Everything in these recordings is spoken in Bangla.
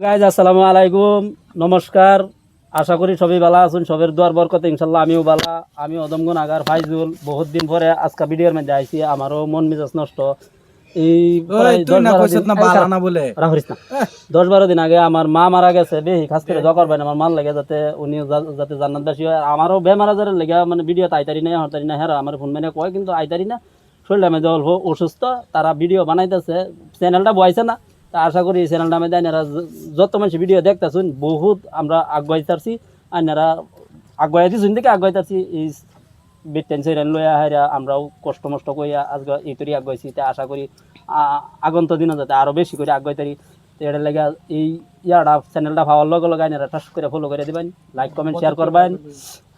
গাইজ আসসালামু আলাইকুম। নমস্কার। আশা করি সবই ভালো আছেন। সবের দোয়ার বরকত ইনশাল্লাহ আমিও ভালো। আমি অদমগুন আগার ফাইজুল। বহুত দিন পরে আজকে ভিডিওর মধ্যে আইছি। আমারও মন মেজাজ নষ্ট। এই তুই দশ না বারো দিন- না এই না বলে? রাহুরিস না। দশ বারো দিন আগে আমার মা মারা গেছে। বেশি খাস করে জকর ভাই আমার মার লাগে যাতে উনি যাতে জান্নাতবাসী হয়। আমারও বেমার আজারের লেগে মানে ভিডিও আইতারি না হতারি না হ্যাঁ আমার ফোন মেনে কয় কিন্তু আইতারি না। শরীরটা মেজে অল্প অসুস্থ। তারা ভিডিও বানাইতেছে। চ্যানেলটা বয়াইছে না। তা আশা করি এই চ্যানেলটা আমি দেয় যত মানুষ ভিডিও দেখতেছুন, বহুত আমরা আগুয়াইতারছি আইনারা আগুয়াই দিছুন দেখে আগুয়াইতারছি এই বেটেন সেরেন লইয়া হাইরা আমরাও কষ্ট মষ্ট কইয়া আজকে এই তরি আগুয়াইছি। তা আশা করি আগন্ত দিনও যাতে আরও বেশি করে আগুয়াইতারি তো এটার লাগে এই ইয়াটা চ্যানেলটা ভাবার লগে লগে আইনারা টাস করে ফলো করে দিবেন। লাইক কমেন্ট শেয়ার করবেন।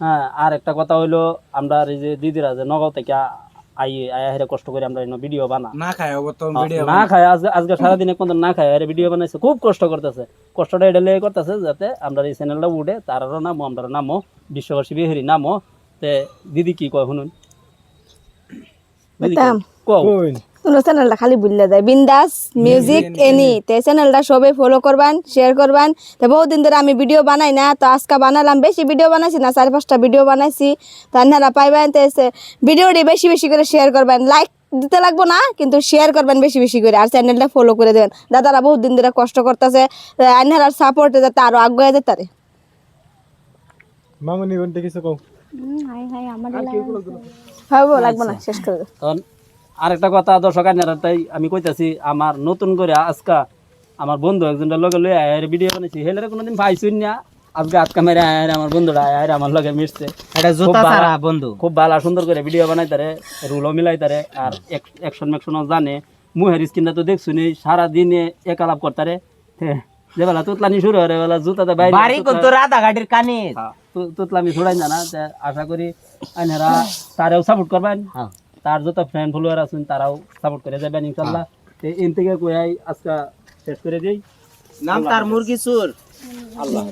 হ্যাঁ আর একটা কথা হইল, আমরা এই যে দিদিরা যে নগাঁও থেকে আই আয়া হেরে কষ্ট করে আমরা ভিডিও বানা না খায় ভিডিও না আজকে কোন না খায় আরে ভিডিও বানাইছে খুব কষ্ট করতেছে। কষ্টটা এটা লেগে করতেছে যাতে আমরা এই চ্যানেলটা উঠে তারারও নামো আমরা নামো বিশ্ববাসী বিহারি নামো। তে দিদি কি কয় শুনুন? কও তোমরা চ্যানেলটা খালি ভুললে দেয়। বিন্দাস মিউজিক এনি তে চ্যানেলটা সবাই ফলো করবেন শেয়ার করবেন। তো বহুদিন ধরে আমি ভিডিও বানাই না তো আজকে বানালাম। বেশি ভিডিও বানাইছি না চার পাঁচটা ভিডিও বানাইছি। তো আপনারা পাইবেন তো ভিডিওটি বেশি বেশি করে শেয়ার করবেন। লাইক দিতে লাগবো না কিন্তু শেয়ার করবেন বেশি বেশি করে। আর চ্যানেলটা ফলো করে দেবেন। দাদারা বহুত দিন ধরে কষ্ট করতেছে। আইনার সাপোর্টে যাতে আরও আগ্রহ যেতে পারে। মামুনি বলতে কিছু কও? হাই হাই হবে লাগবো না শেষ করে দাও। তখন আরেকটা কথা দর্শক আইনারা তাই আমি কইতাছি আমার নতুন করে আজকা আমার বন্ধু একজনের লগে লই আয়ের ভিডিও বানাইছি। হেলে কোনোদিন পাইছুন না আজকে আজকা মেরে আয়ের আমার বন্ধুরা আয়ের আমার লগে মিশছে। এটা জুতা ভালো- বন্ধু। খুব ভালো সুন্দর করে ভিডিও বানাই তারে রুলও মিলাই তারে আর অ্যাকশন ম্যাকশনও জানে। মুহের স্কিনটা তো দেখছুনি সারা দিনে একালাপ করতারে। হ্যাঁ, যে বেলা তুতলানি শুরু হয় বেলা জুতাতে বাইরে বাড়ি কত রাধা গাড়ির কানে হ্যাঁ, তুতলামি ছুড়াই জানা তে আশা করি আইনারা তারেও সাপোর্ট করবেন। হ্যাঁ। তার যত ফ্রেন্ড ফলোয়ার আছেন তারাও সাপোর্ট করে যাবেন ইনশাল্লাহ তে এন থেকে কই আজকে শেষ করে দিই। নাম তার মুরগি চুর। আল্লাহ